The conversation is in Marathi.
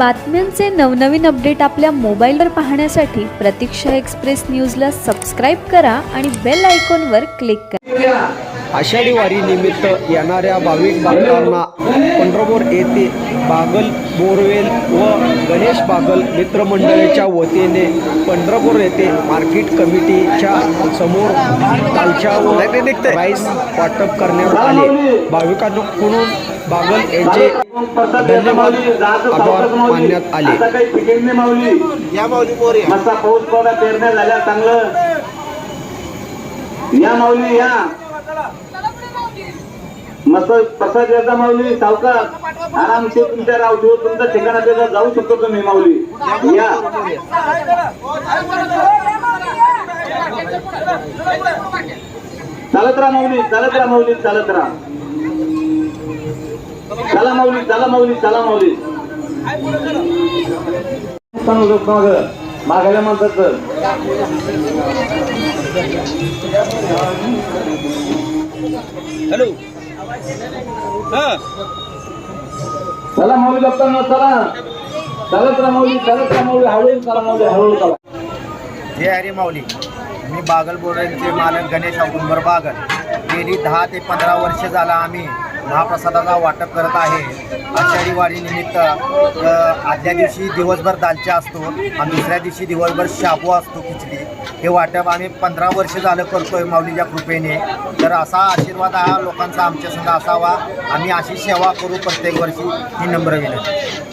बातम्यांचे नवनवीन अपडेट आपल्या मोबाईलवर पाहण्यासाठी प्रतीक्षा एक्सप्रेस न्यूजला सबस्क्राईब करा आणि बेल आयकॉनवर क्लिक करा. आषाढी वारी निमित्त येणाऱ्या भाविक भक्तांना पंढरपूर येथे बागल बोरवेल व गणेश बागल मित्रमंडळाच्या वतीने पंढरपूर येथे मार्केट कमिटीच्या समोर कालच्या व राईस वाटप करण्यात आले. भाविकांकडून बागल यांचे धन्यवाद. आभार मानण्यात आले. या माऊली पोर. या मस्त प्रसाद याचा माऊली सावकाश. आरामशीर तुमच्या रावटीवर तुमच्या ठिकाणा त्याचा जाऊ शकतो तुम्ही माऊली. या. चालत राहा माऊली चालत राहा माऊली चालत राहा. माऊली चला माऊली चला माऊली. मागायला म्हणतात तर. हॅलो. हा. चला माऊली बघताना चला. चालत माऊली चालत माऊली हळूहळू चला माऊली हळूहळू चला. जय हरी माऊली. मी बागल बोर्डांचे मालक गणेश औदुंबर बागल. गेली दहा ते पंधरा वर्ष झाला आम्ही महाप्रसादाचा वाटप करत आहे. आषाढी वारीनिमित्त आदल्या दिवशी दिवसभर दालचा असतो आणि दुसऱ्या दिवशी दिवसभर शाबू असतो खिचडी. हे वाटप आम्ही पंधरा वर्ष झालं करतोय माऊलीच्या कृपेने. तर असा आशीर्वाद हा लोकांचा आमच्या संग असावा. आम्ही अशी सेवा करू प्रत्येक वर्षी. ही नम्र विनंती.